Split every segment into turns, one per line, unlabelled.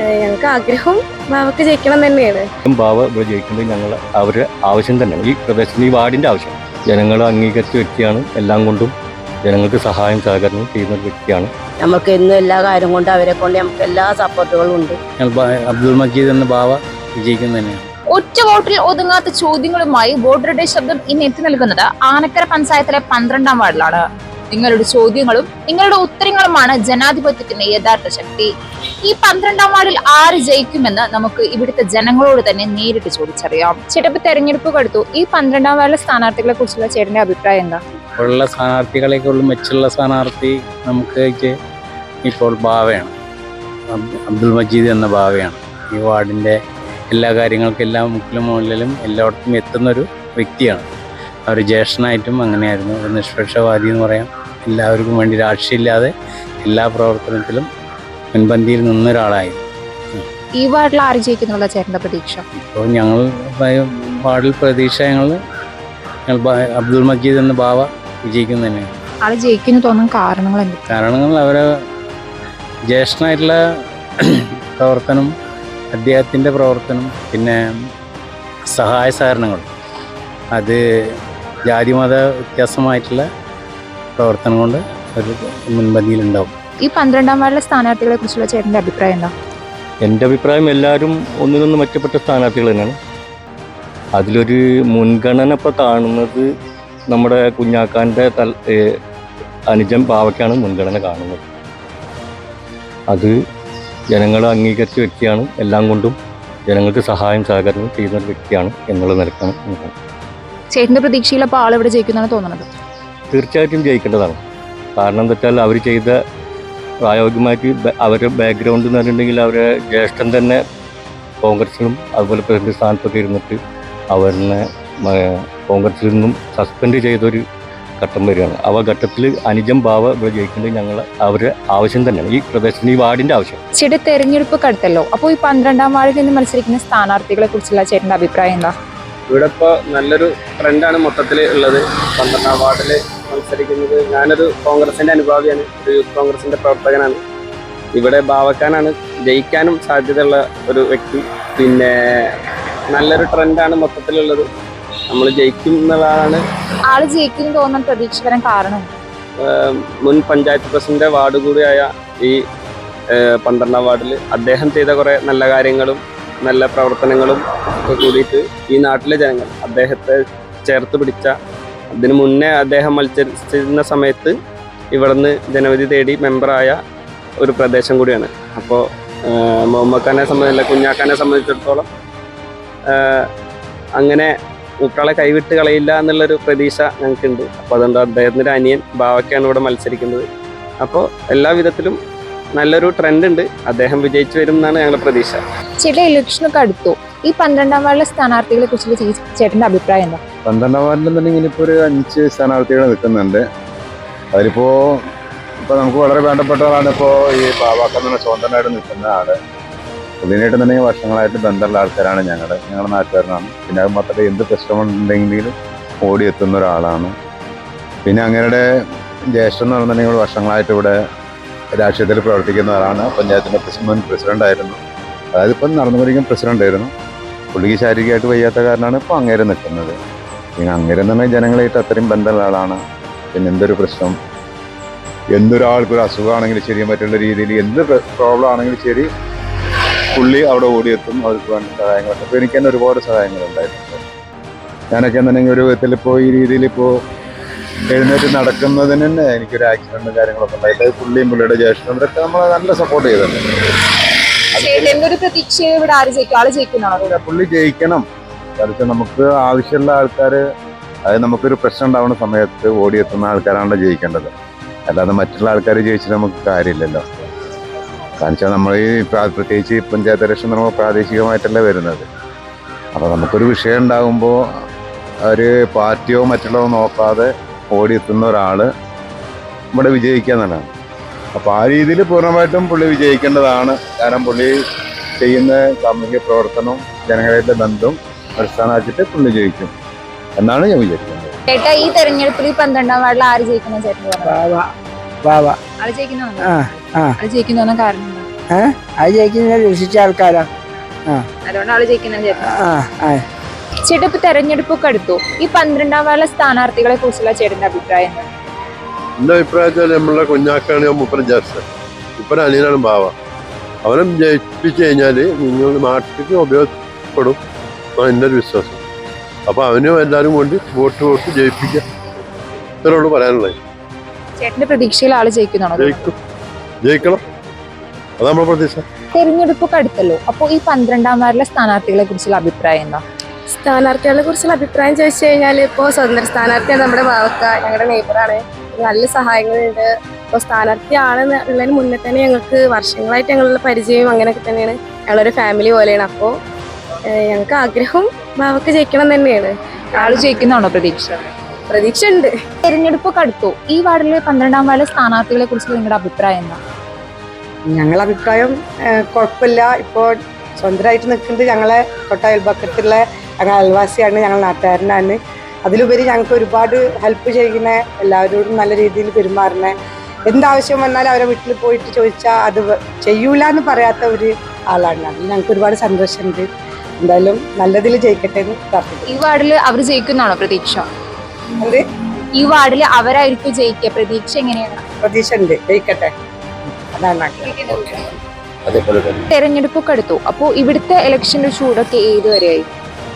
ഞങ്ങൾക്ക് ആഗ്രഹം ബാവക്ക് ജയിക്കണം തന്നെയാണ്.
ബാവ ഇവിടെ ജയിക്കുന്നത് ഞങ്ങൾ അവരുടെ ആവശ്യം തന്നെയാണ്. ഈ പ്രദേശത്തിന് ഈ വാർഡിന്റെ ആവശ്യം. ജനങ്ങൾ അംഗീകരിച്ച വ്യക്തിയാണ്. എല്ലാം കൊണ്ടും ജനങ്ങൾക്ക് സഹായം സഹകരണം ചെയ്യുന്ന ഒരു വ്യക്തിയാണ്.
നമുക്ക് ഇന്നും എല്ലാ കാര്യം കൊണ്ട് അവരെ കൊണ്ട് നമുക്ക് എല്ലാ സപ്പോർട്ടുകളും ഉണ്ട്.
അബ്ദുൾ മജീദ് എന്ന ബാവ വിജയിക്കുന്നത് തന്നെയാണ്.
ഒറ്റ വോട്ടിൽ ഒതുങ്ങാത്ത ചോദ്യങ്ങളുമായി വോട്ടറുടെ ശബ്ദം ഇന്ന് എത്തി നൽകുന്നത് ആനക്കര പഞ്ചായത്തിലെ പന്ത്രണ്ടാം വാർഡിലാണ്. നിങ്ങളുടെ ചോദ്യങ്ങളും നിങ്ങളുടെ ഉത്തരങ്ങളുമാണ് ജനാധിപത്യത്തിന്റെ യഥാർത്ഥ ശക്തി. ഈ പന്ത്രണ്ടാം വാർഡിൽ ആര് ജയിക്കുമെന്ന് നമുക്ക് ഇവിടുത്തെ ജനങ്ങളോട് തന്നെ നേരിട്ട് ചോദിച്ചറിയാം. ചേട്ടപ്പ് തെരഞ്ഞെടുപ്പ് കടുത്തു. ഈ പന്ത്രണ്ടാം വാർഡിലെ സ്ഥാനാർത്ഥികളെ കുറിച്ചുള്ള ചേട്ടന്റെ അഭിപ്രായം എന്താ?
ഉള്ള സ്ഥാനാർത്ഥികളെക്കുള്ള മെച്ചുള്ള സ്ഥാനാർത്ഥി നമുക്ക് ഇപ്പോൾ ഭാവയാണ്. അബ്- അബ്ദുൾ മജീദ് എന്ന ഭാവയാണ്. ഈ വാർഡിന്റെ എല്ലാ കാര്യങ്ങൾക്കും എല്ലാ മുക്കിലും മുകളിലും എല്ലായിടത്തും എത്തുന്നൊരു വ്യക്തിയാണ്. അവർ ജ്യേഷ്ഠനായിട്ടും അങ്ങനെയായിരുന്നു. ഒരു നിഷ്പക്ഷവാദി എന്ന് പറയാം. എല്ലാവർക്കും വേണ്ടി രാഷ്ട്രീയമില്ലാതെ എല്ലാ പ്രവർത്തനത്തിലും മുൻപന്തിയിൽ നിന്നൊരാളായിരുന്നു
ഈ വാർഡിൽ ആര് ജയിക്കുന്നുള്ള ചേട്ടന്റെ പ്രതീക്ഷ?
ഇപ്പോൾ ഞങ്ങൾ വാർഡിൽ പ്രതീക്ഷ ഞങ്ങൾ അബ്ദുൾ മജീദ് എന്ന ബാവ വിജയിക്കുന്ന തന്നെയാണ്.
ആൾ ജയിക്കുന്നു തോന്നുന്ന കാരണങ്ങൾ
കാരണങ്ങൾ അവരെ ജ്യേഷ്ഠനായിട്ടുള്ള പ്രവർത്തനം അദ്ദേഹത്തിന്റെ പ്രവർത്തനം പിന്നെ സഹായ സഹകരണങ്ങൾ. അത് ജാതിമത വ്യത്യാസമായിട്ടുള്ള പ്രവർത്തനം കൊണ്ട് ഒരു മുൻപന്തിയിലുണ്ടാവും.
ഈ പന്ത്രണ്ടാം വാർഡിലെ സ്ഥാനാർത്ഥികളെ കുറിച്ചുള്ള ചേട്ടന്റെ അഭിപ്രായം എന്താ?
എന്റെ അഭിപ്രായം എല്ലാവരും ഒന്നിനൊന്ന് മെച്ചപ്പെട്ട സ്ഥാനാർത്ഥികൾ തന്നെയാണ്. അതിലൊരു മുൻഗണന ഇപ്പോൾ കാണുന്നത് നമ്മുടെ കുഞ്ഞാക്കാന്റെ തൽ അനുജൻ പാവയ്ക്കാണ് മുൻഗണന കാണുന്നത്. അത് ജനങ്ങൾ അംഗീകരിച്ച വ്യക്തിയാണ്. എല്ലാം കൊണ്ടും ജനങ്ങൾക്ക് സഹായം സഹകരണം ചെയ്യുന്ന ഒരു വ്യക്തിയാണ് എന്നുള്ള നിലക്കാണ് ചേട്ടന്റെ
ചേട്ടന്റെ പ്രതീക്ഷയിൽ അപ്പോൾ ആളെവിടെ ജയിക്കുന്നതാണ് തോന്നുന്നത്?
തീർച്ചയായിട്ടും ജയിക്കേണ്ടതാണ്. കാരണം എന്താ വെച്ചാൽ അവർ ചെയ്ത പ്രായോഗികമായിട്ട് അവരുടെ ബാക്ക്ഗ്രൗണ്ട് എന്ന് പറഞ്ഞിട്ടുണ്ടെങ്കിൽ അവരെ ജ്യേഷ്ഠൻ തന്നെ കോൺഗ്രസിലും അതുപോലെ പ്രസിഡന്റ് സ്ഥാനത്തൊക്കെ ഇരുന്നിട്ട് അവരിനെ കോൺഗ്രസിൽ നിന്നും സസ്പെൻഡ് ചെയ്തൊരു ഘട്ടം വരികയാണ്. ആ ഘട്ടത്തിൽ അനുജം ബാവ ഇവിടെ ജയിക്കേണ്ടത് ഞങ്ങൾ അവരുടെ ആവശ്യം തന്നെയാണ്. ഈ പ്രദേശത്തിന് ഈ വാർഡിന്റെ ആവശ്യം.
ചേട്ടൻ തെരഞ്ഞെടുപ്പ് കടുത്തല്ലോ. അപ്പോൾ ഈ പന്ത്രണ്ടാം വാർഡിൽ നിന്ന് മത്സരിക്കുന്ന സ്ഥാനാർത്ഥികളെ കുറിച്ചുള്ള ചേട്ടന്റെ അഭിപ്രായം എന്താ?
ഇവിടെ ഇപ്പോൾ നല്ലൊരു ട്രെൻഡാണ് മൊത്തത്തിൽ ഉള്ളത്. പന്ത്രണ്ടാം വാർഡിൽ മത്സരിക്കുന്നത്. ഞാനൊരു കോൺഗ്രസിന്റെ അനുഭാവിയാണ്. ഒരു യൂത്ത് കോൺഗ്രസിന്റെ പ്രവർത്തകനാണ്. ഇവിടെ ഭാവക്കാനാണ് ജയിക്കാനും സാധ്യതയുള്ള ഒരു വ്യക്തി. പിന്നെ നല്ലൊരു ട്രെൻഡാണ് മൊത്തത്തിലുള്ളത്. നമ്മൾ ജയിക്കും എന്നുള്ളതാണ്
ആൾ ജയിക്കും തോന്നാൻ പ്രതീക്ഷ വരാൻ കാരണം
മുൻ പഞ്ചായത്ത് പ്രസിഡന്റ് വാർഡ് കൂടിയായ ഈ പന്ത്രണ്ടാം വാർഡിൽ അദ്ദേഹം ചെയ്ത കുറേ നല്ല കാര്യങ്ങളും നല്ല പ്രവർത്തനങ്ങളും ഒക്കെ കൂടിയിട്ട് ഈ നാട്ടിലെ ജനങ്ങൾ അദ്ദേഹത്തെ ചേർത്ത് പിടിച്ച അതിനു മുന്നേ അദ്ദേഹം മത്സരിച്ചിരുന്ന സമയത്ത് ഇവിടുന്ന് ജനവിധി തേടി മെമ്പറായ ഒരു പ്രദേശം കൂടിയാണ്. അപ്പോൾ മുഹമ്മദ് ഖാനെ സംബന്ധിച്ച കുഞ്ഞാക്കാനെ സംബന്ധിച്ചിടത്തോളം അങ്ങനെ മൂക്കളെ കൈവിട്ട് കളയില്ല എന്നുള്ളൊരു പ്രതീക്ഷ ഞങ്ങൾക്കുണ്ട്. അപ്പോൾ അതുകൊണ്ട് അദ്ദേഹത്തിന്റെ അനിയൻ ബാവയ്ക്കാണ് ഇവിടെ മത്സരിക്കുന്നത്. അപ്പോൾ എല്ലാ വിധത്തിലും നല്ലൊരു ട്രെൻഡ് ഉണ്ട്. അദ്ദേഹം വിജയിച്ചു വരും എന്നാണ് ഞങ്ങളുടെ പ്രതീക്ഷ.
ചില ഇലക്ഷനൊക്കെ അടുത്തു. ഈ പന്ത്രണ്ടാം വാർഡിലെ സ്ഥാനാർത്ഥികളെ കുറിച്ച് ചേട്ടന്റെ അഭിപ്രായം എന്താ?
പന്ത്രണ്ടാം വാർഡിലെന്നുണ്ടെങ്കിൽ ഇപ്പോൾ ഒരു അഞ്ച് സ്ഥാനാർത്ഥികൾ നിൽക്കുന്നുണ്ട്. അതിലിപ്പോൾ ഇപ്പൊ നമുക്ക് വളരെ വേണ്ടപ്പെട്ട ആളാണ് ഇപ്പോ ഈ ബാബാക്കെന്ന് സ്വന്തമായിട്ട് നിൽക്കുന്ന ആൾ. തന്നെ വർഷങ്ങളായിട്ട് ബന്ധമുള്ള ആൾക്കാരാണ് ഞങ്ങളുടെ ഞങ്ങളുടെ നാട്ടുകാരനാണ്. പിന്നെ അത് മാത്രമല്ല എന്ത് പ്രശ്നമുണ്ടെങ്കിലും ഓടിയെത്തുന്ന ഒരാളാണ്. പിന്നെ അങ്ങയുടെ ജ്യേഷ്ഠൻ എന്ന് പറഞ്ഞിട്ടുണ്ടെങ്കിൽ വർഷങ്ങളായിട്ട് ഇവിടെ രാഷ്ട്രീയത്തിൽ പ്രവർത്തിക്കുന്ന ആളാണ് പഞ്ചായത്തിന്റെ മുൻ പ്രസിഡന്റ് ആയിരുന്നു അതായത് ഇപ്പം പ്രസിഡന്റ് ആയിരുന്നു പുള്ളിക്ക് ശാരീരികമായിട്ട് വയ്യാത്ത കാരണമാണ് ഇപ്പോൾ അങ്ങേരെ നിൽക്കുന്നത്. പിന്നെ അങ്ങേരെ എന്ന് പറഞ്ഞാൽ ജനങ്ങളായിട്ട് അത്രയും ബന്ധമുള്ള ആളാണ്. പിന്നെ എന്തൊരു പ്രശ്നം? എന്തൊരാൾക്കൊരു അസുഖമാണെങ്കിലും ശരി മറ്റുള്ള രീതിയിൽ എന്ത് പ്രോബ്ലം ആണെങ്കിലും ശരി പുള്ളി അവിടെ ഓടിയെത്തും അവർക്ക് വേണ്ട സഹായങ്ങളൊക്കെ അപ്പോൾ എനിക്ക് തന്നെ ഒരുപാട് സഹായങ്ങൾ ഉണ്ടായിട്ടുണ്ട്. ഞാനൊക്കെ എന്നുണ്ടെങ്കിൽ ഒരു വിധത്തിൽ ഇപ്പോൾ ഈ രീതിയിൽ ഇപ്പോൾ എഴുന്നേറ്റ് നടക്കുന്നതിന് തന്നെ എനിക്കൊരു ആക്സിഡന്റും കാര്യങ്ങളൊക്കെ ഉണ്ടായിട്ട് പുള്ളിയും പുള്ളിയുടെ ജ്യേഷ്ഠനും ഇതൊക്കെ നമ്മളെ നല്ല സപ്പോർട്ട് ചെയ്തിട്ടുണ്ട്. പുള്ളി ജയിക്കണം. കാരണം നമുക്ക് ആവശ്യമുള്ള ആൾക്കാര് അതായത് നമുക്കൊരു പ്രശ്നം ഉണ്ടാവുന്ന സമയത്ത് ഓടിയെത്തുന്ന ആൾക്കാരാണല്ലോ ജയിക്കേണ്ടത്. അല്ലാതെ മറ്റുള്ള ആൾക്കാർ ജയിച്ചിട്ട് നമുക്ക് കാര്യമില്ലല്ലോ. കാരണം നമ്മൾ ഈ പ്രത്യേകിച്ച് പഞ്ചായത്ത് ഇലക്ഷൻ നമ്മൾ പ്രാദേശികമായിട്ടല്ലേ വരുന്നത്. അപ്പോൾ നമുക്കൊരു വിഷയം ഉണ്ടാകുമ്പോൾ ഒരു പാർട്ടിയോ മറ്റുള്ളവോ നോക്കാതെ ഓടിയെത്തുന്ന ഒരാൾ ഇവിടെ വിജയിക്കുക എന്നുള്ളതാണ്. അപ്പോൾ ആ രീതിയിൽ പൂർണമായിട്ടും പുള്ളി വിജയിക്കേണ്ടതാണ്. കാരണം പുള്ളി ചെയ്യുന്ന സാമൂഹിക പ്രവർത്തനവും ജനങ്ങളുടെ ബന്ധവും അടിസ്ഥാനമാക്കിയിട്ട് പുള്ളി ജയിക്കും എന്നാണ് ഞാൻ വിചാരിക്കുന്നത്.
ചേട്ടാ ഈ തെരഞ്ഞെടുപ്പിൽ ഈ പന്ത്രണ്ടാം വാർഡിൽ ആര് ജയിക്കുന്ന ചേട്ടൻ കാരണം?
അത് ജയിക്കുന്ന രക്ഷിച്ച ആൾക്കാരാ.
ചേട്ടൻ. ഇപ്പൊ തെരഞ്ഞെടുപ്പൊക്കെ അടുത്തു. ഈ പന്ത്രണ്ടാം വാർഡിലെ സ്ഥാനാർത്ഥികളെ കുറിച്ചുള്ള ചേട്ടന്റെ അഭിപ്രായം എന്താണ്?
എന്റെ അഭിപ്രായത്തിൽ നമ്മളെ കുഞ്ഞാക്കാണ് മുപ്പന ജാസ് ഇപ്പം അനിയനാണ് ബാവ. അവനെ ജയിപ്പിച്ചു കഴിഞ്ഞാൽ നിങ്ങൾ നാട്ടിലേക്ക് ഉപയോഗപ്പെടും എന്റെ ഒരു വിശ്വാസം. അപ്പോൾ അവനും എല്ലാവരും കൊണ്ട് വോട്ട് വോട്ട് ജയിപ്പിക്കാം. ഇത്രയുള്ളൂ പറയാനുള്ളത്.
ചേട്ടന്റെ പ്രതീക്ഷയിൽ ആൾ ജയിക്കുന്നതാണോ
ജയിക്കും. ജയിക്കണം. അതാണ് നമ്മുടെ പ്രതീക്ഷ.
തെരഞ്ഞെടുപ്പൊക്കെ അടുത്തല്ലോ. അപ്പോൾ ഈ പന്ത്രണ്ടാം വാർഡിലെ സ്ഥാനാർത്ഥികളെ കുറിച്ചുള്ള അഭിപ്രായം എന്താ?
സ്ഥാനാർത്ഥികളെ കുറിച്ചുള്ള അഭിപ്രായം ചോദിച്ചു കഴിഞ്ഞാൽ ഇപ്പോൾ സ്വതന്ത്ര സ്ഥാനാർത്ഥിയാണ് നമ്മുടെ ഭാവക്ക ഞങ്ങളുടെ നെയ്ബറാണ് നല്ല സഹായങ്ങളുണ്ട്. ഇപ്പോൾ ആണെന്ന് ഉള്ളതിന് മുന്നേ തന്നെ ഞങ്ങൾക്ക് വർഷങ്ങളായിട്ട് ഞങ്ങളുടെ പരിചയം അങ്ങനെയൊക്കെ തന്നെയാണ്. ഞങ്ങളൊരു ഫാമിലി പോലെയാണ്. അപ്പോൾ ഞങ്ങൾക്ക് ആഗ്രഹം ഭാവക്ക് ജയിക്കണം തന്നെയാണ്.
ആൾ ജയിക്കുന്നതാണോ പ്രതീക്ഷ?
പ്രതീക്ഷ ഉണ്ട്
തെരഞ്ഞെടുപ്പൊക്കെ അടുത്തു? ഈ വാർഡിലെ പന്ത്രണ്ടാം വാർഡിലെ സ്ഥാനാർത്ഥികളെ കുറിച്ച് നിങ്ങളുടെ അഭിപ്രായം എന്താ?
ഞങ്ങളുടെ അഭിപ്രായം കുഴപ്പമില്ല. ഇപ്പോൾ സ്വന്തമായിട്ട് നിൽക്കുന്നത് ഞങ്ങളെ തൊട്ട അയൽപക്കത്തുള്ള ഞങ്ങൾ അയൽവാസിയാണ് ഞങ്ങൾ നാട്ടുകാരനാണ്. അതിലുപരി ഞങ്ങൾക്ക് ഒരുപാട് ഹെൽപ്പ് ചെയ്യുന്ന എല്ലാവരോടും നല്ല രീതിയിൽ പെരുമാറുന്ന എന്താവശ്യം വന്നാലും അവരെ വീട്ടിൽ പോയിട്ട് ചോദിച്ചാൽ അത് ചെയ്യൂല എന്ന് പറയാത്ത ഒരു ആളാണ് അതിൽ ഞങ്ങൾക്ക് ഒരുപാട് സന്തോഷമുണ്ട്. എന്തായാലും നല്ലതിൽ ജയിക്കട്ടെ എന്ന് പറഞ്ഞു
ഈ വാർഡിൽ അവർ ജയിക്കുന്നതാണോ പ്രതീക്ഷ?
എന്ത്?
ഈ വാർഡിൽ അവരായിരിക്കും ജയിക്കുക. പ്രതീക്ഷ എങ്ങനെയാണ്?
പ്രതീക്ഷ ഉണ്ട് ജയിക്കട്ടെ. അതാണ്
അതേപോലെ തന്നെ.
തെരഞ്ഞെടുപ്പൊക്കെ അടുത്തു. അപ്പോൾ ഇവിടുത്തെ ഇലക്ഷന്റെ ചൂടൊക്കെ ഏതുവരെയായി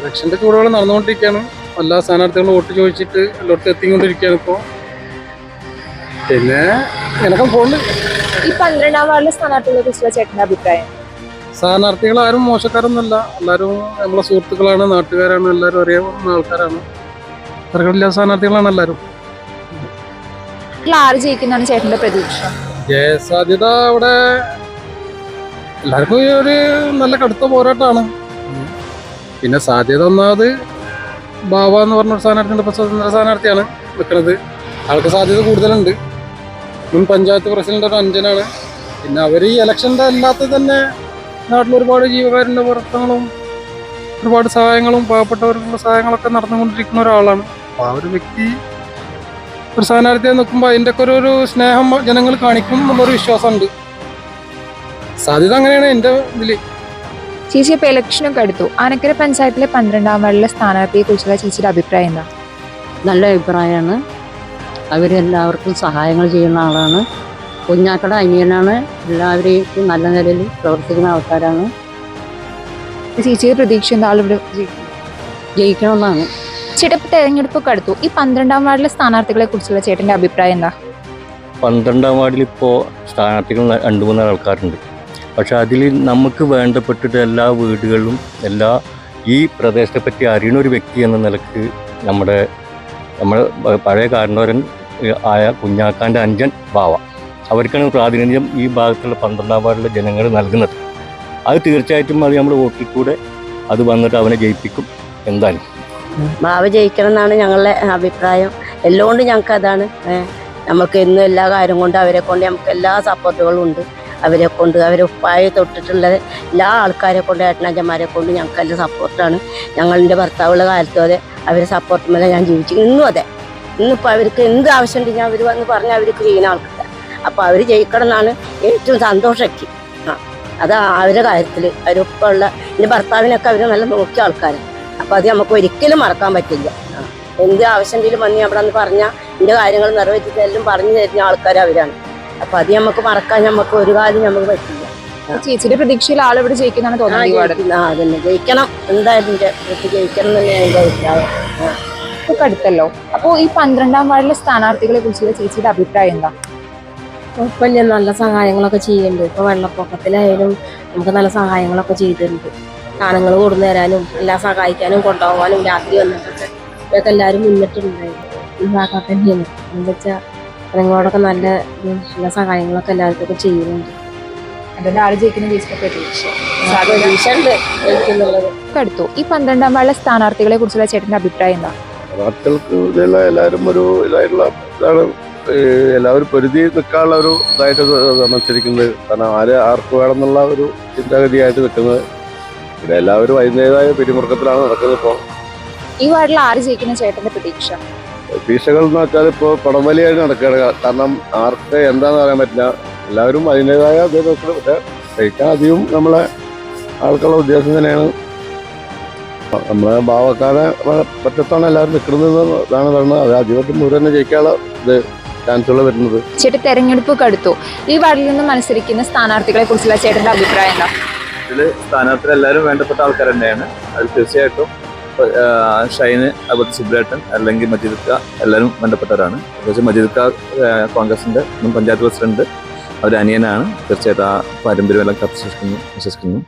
ഇലക്ഷന്റെ ചൂടുകൾ നടന്നുകൊണ്ടിരിക്കുകയാണ്. എല്ലാ സ്ഥാനാർത്ഥികളും വോട്ട് ചോദിച്ചിട്ട് ലോട്ട് എത്തിക്കൊണ്ടിരിക്കുകയാണ് ഇപ്പോൾ. പിന്നെ എനക്കും ഫോണിൽ
ഈ പന്ത്രണ്ടാം വാർഡിലെ സ്ഥാനാർത്ഥികളെ കുറിച്ചുള്ള ചേട്ടന്റെ അഭിപ്രായം?
സ്ഥാനാർത്ഥികൾ ആരും മോശക്കാരൊന്നുമല്ല. എല്ലാവരും നമ്മളെ സുഹൃത്തുക്കളാണ് നാട്ടുകാരാണ് എല്ലാവരും അറിയാവുന്ന ആൾക്കാരാണ്. തിരക്കില്ലാത്ത സ്ഥാനാർത്ഥികളാണ് എല്ലാവരും.
ഇതിൽ ആര് ജയിക്കുന്നതാണ് ചേട്ടന്റെ പ്രതീക്ഷ?
ജയസാധ്യത അവിടെ എല്ലാവർക്കും ഒരു നല്ല കടുത്ത പോരാട്ടമാണ്. പിന്നെ സാധ്യത ഒന്നാമത് ബാബ എന്ന് പറഞ്ഞ സ്ഥാനാർത്ഥിയുണ്ട്. ഇപ്പോൾ സ്വതന്ത്ര സ്ഥാനാർത്ഥിയാണ് നിൽക്കുന്നത്. ആൾക്ക് സാധ്യത കൂടുതലുണ്ട്. മുൻ പഞ്ചായത്ത് പ്രസിഡന്റ് ഒരു അഞ്ചനാണ് പിന്നെ അവർ ഈ ഇലക്ഷന്റെ അല്ലാത്ത തന്നെ നാട്ടിൽ ഒരുപാട് ജീവകാരുണ്യ പ്രവർത്തനങ്ങളും ഒരുപാട് സഹായങ്ങളും പാവപ്പെട്ടവർക്കുള്ള സഹായങ്ങളൊക്കെ നടന്നുകൊണ്ടിരിക്കുന്ന ഒരാളാണ്. അപ്പോൾ ആ ഒരു വ്യക്തി ഒരു സ്ഥാനാർത്ഥിയെ നിൽക്കുമ്പോൾ അതിന്റെ ഒക്കെ ഒരു സ്നേഹം ജനങ്ങൾ കാണിക്കും എന്നുള്ളൊരു വിശ്വാസമുണ്ട്. സാധ്യത അങ്ങനെയാണ് എന്റെ ഇതിൽ
ചേച്ചി ഇപ്പൊ ഇലക്ഷനൊക്കെ അടുത്തു ആനക്കര പഞ്ചായത്തിലെ പന്ത്രണ്ടാം വാർഡിലെ സ്ഥാനാർത്ഥിയെ കുറിച്ചുള്ള ചേച്ചിയുടെ അഭിപ്രായം എന്താ?
നല്ല അഭിപ്രായമാണ്. അവരെല്ലാവർക്കും സഹായങ്ങൾ ചെയ്യുന്ന ആളാണ്. കുഞ്ഞാക്കട അനിയനാണ്. എല്ലാവരെയും നല്ല നിലയിൽ പ്രവർത്തിക്കുന്ന ആൾക്കാരാണ്.
ചേച്ചിയുടെ പ്രതീക്ഷ എന്താ? ആളിവിടെ ജയിക്കും.
ജയിക്കണമെന്നാണ്.
ചേട്ടാ ഇപ്പൊ തെരഞ്ഞെടുപ്പൊക്കെ അടുത്തു ഈ പന്ത്രണ്ടാം വാർഡിലെ സ്ഥാനാർത്ഥികളെ കുറിച്ചുള്ള ചേട്ടന്റെ അഭിപ്രായം എന്താ?
പന്ത്രണ്ടാം വാർഡിൽ ഇപ്പോ സ്ഥാനാർത്ഥികൾ രണ്ടു രണ്ട് മൂന്ന് ആൾക്കാരുണ്ട്. പക്ഷെ അതിൽ നമുക്ക് വേണ്ടപ്പെട്ടിട്ട് എല്ലാ വീടുകളിലും എല്ലാ ഈ പ്രദേശത്തെ പറ്റി അറിയുന്ന ഒരു വ്യക്തി എന്ന നിലയ്ക്ക് നമ്മുടെ നമ്മൾ പഴയ കാരണവരൻ ആയ കുഞ്ഞാക്കാന്റെ അഞ്ചൻ ബാവ. അവർക്കാണ് പ്രാതിനിധ്യം ഈ ഭാഗത്തുള്ള പന്ത്രണ്ടാം വാർഡിലെ ജനങ്ങൾ നൽകുന്നത്. അത് തീർച്ചയായിട്ടും അത് നമ്മൾ വോട്ടിൽ കൂടെ അത് വന്നിട്ട് അവനെ ജയിപ്പിക്കും എന്തായാലും.
ഭാവ ജയിക്കണം എന്നാണ് ഞങ്ങളുടെ അഭിപ്രായം. എല്ലാം കൊണ്ട് ഞങ്ങൾക്ക് അതാണ് നമുക്ക് ഇന്നും എല്ലാ കാര്യം കൊണ്ട് അവരെ കൊണ്ട് നമുക്ക് എല്ലാ സപ്പോർട്ടുകളും ഉണ്ട്. അവരെ കൊണ്ട് അവരെ ഉപ്പായി തൊട്ടിട്ടുള്ള എല്ലാ ആൾക്കാരെ കൊണ്ട് ഏട്ടനഞ്ചന്മാരെ കൊണ്ട് ഞങ്ങൾക്ക് നല്ല സപ്പോർട്ടാണ്. ഞങ്ങളുടെ ഭർത്താവുള്ള കാലത്തും അതെ അവരെ സപ്പോർട്ട് മേലെ ഞാൻ ജീവിച്ചു. ഇന്നും അതെ. ഇന്നിപ്പോൾ അവർക്ക് എന്ത് ആവശ്യമുണ്ടെങ്കിൽ അവർ വന്ന് പറഞ്ഞാൽ അവർക്ക് ചെയ്യുന്ന ആൾക്കാർ അപ്പോൾ അവർ ജയിക്കണം എന്നാണ് ഏറ്റവും സന്തോഷക്ക് ആ അത് അവരുടെ കാര്യത്തിൽ അവരൊപ്പമുള്ള എന്റെ ഭർത്താവിനൊക്കെ അവർ നല്ല നോക്കിയ ആൾക്കാർ അപ്പോൾ അത് നമുക്ക് ഒരിക്കലും മറക്കാൻ പറ്റില്ല. എന്ത് ആവശ്യമെങ്കിലും വന്ന് അവിടെ നിന്ന് പറഞ്ഞാൽ എന്റെ കാര്യങ്ങൾ നിറവേറ്റി എല്ലാം പറഞ്ഞു തരുന്ന ആൾക്കാർ അവരാണ്. അപ്പോൾ അത് നമുക്ക് മറക്കാൻ നമുക്ക് ഒരു കാലം നമുക്ക് പറ്റില്ല.
ചേച്ചിയുടെ പ്രതീക്ഷയിൽ ആളിവിടെ ജയിക്കുന്നതാണ്
ആ,
തോന്നുന്നത്
അതന്നെ. ജയിക്കണം. എന്തായാലും ജയിക്കണം എന്ന് എന്റെ അഭിപ്രായം.
അടുത്തല്ലോ അപ്പോൾ ഈ പന്ത്രണ്ടാം വാർഡിലെ സ്ഥാനാർത്ഥികളെ കുറിച്ചുള്ള ചേച്ചിയുടെ അഭിപ്രായം എന്താ?
കുഴപ്പമില്ല. നല്ല സഹായങ്ങളൊക്കെ ചെയ്യുന്നുണ്ട്. ഇപ്പൊ വെള്ളപ്പൊക്കത്തിലായാലും നമുക്ക് നല്ല സഹായങ്ങളൊക്കെ ചെയ്തിട്ടുണ്ട്. സാധനങ്ങൾ കൊടുന്നു തരാനും എല്ലാം സഹായിക്കാനും കൊണ്ടുപോകാനും രാത്രി വന്നിട്ടൊക്കെ ഇതൊക്കെ എല്ലാവരും മുന്നിട്ടുണ്ടായിരുന്നു ഭാഗത്ത് തന്നെയാണ്. എന്താ വെച്ചാൽ ജനങ്ങളോടൊക്കെ നല്ല നല്ല സഹായങ്ങളൊക്കെ എല്ലാവർക്കും ചെയ്യുന്നുണ്ട്.
അടുത്തു ഈ പന്ത്രണ്ടാം വാർഡിലെ സ്ഥാനാർത്ഥികളെ കുറിച്ചുള്ള ചേട്ടന്റെ അഭിപ്രായം എന്താ?
സ്ഥാനാർത്ഥികൾക്ക് എല്ലാവരും ഒരു ഇതായിട്ടുള്ള ഇതാണ് എല്ലാവരും പൊരുതി നിൽക്കാനുള്ള ഒരു ഇതായിട്ട് മത്സരിക്കുന്നത്. കാരണം ആര് ആർക്ക് വേണം എന്നുള്ള ഒരു ചിന്താഗതിയായിട്ട് നിൽക്കുന്നത്. പിന്നെ എല്ലാവരും അതിന്റെതായ പിരിമുറുക്കത്തിലാണ് നടക്കുന്നത് ഇപ്പോൾ
ഈ വാർഡിൽ ആര് ജയിക്കുന്ന ചേട്ടന്റെ പ്രതീക്ഷ?
ഭീഷകൾ എന്ന് വെച്ചാൽ ഇപ്പോൾ പടംവലിയായിട്ട് നടക്കുകയാണ്. കാരണം ആർക്ക് എന്താണെന്ന് പറയാൻ പറ്റില്ല. എല്ലാവരും അതിന്റെതായ ഉദ്യോഗസ്ഥർ പക്ഷേ കഴിക്കാൻ അധികം നമ്മളെ ആൾക്കുള്ള ഉദ്ദേശം തന്നെയാണ്. നമ്മളെ ഭാവക്കാരെ പറ്റത്താണ് എല്ലാവരും നിൽക്കുന്നത് ഇതാണ് പറയുന്നത്. അത് അധികം മുഴുവൻ തന്നെ ജയിക്കാനുള്ള ഇത് ചാൻസുകൾ വരുന്നത്.
ചേട്ടൻ തെരഞ്ഞെടുപ്പ് കടുത്തു ഈ വാർഡിൽ നിന്ന് മത്സരിക്കുന്ന സ്ഥാനാർത്ഥികളെ കുറിച്ചുള്ള ചേട്ടന്റെ അഭിപ്രായം എന്താ?
സ്ഥാനാർത്ഥികൾ സ്ഥാനാർത്ഥി എല്ലാവരും വേണ്ടപ്പെട്ട ആൾക്കാർ തന്നെയാണ്. അത് തീർച്ചയായിട്ടും ഷൈന് അതുപോലെ സുബ്രേട്ടൻ അല്ലെങ്കിൽ മജീദ്ക്ക എല്ലാവരും ബന്ധപ്പെട്ടവരാണ്. പ്രത്യേകിച്ച് മജീദ്ക്ക കോൺഗ്രസിന്റെ മുൻ പഞ്ചായത്ത് പ്രസിഡന്റ് അവർ അനിയനാണ്. തീർച്ചയായിട്ടും ആ പാരമ്പര്യമെല്ലാം കത്ത് വിശ്വസിക്കുന്നു.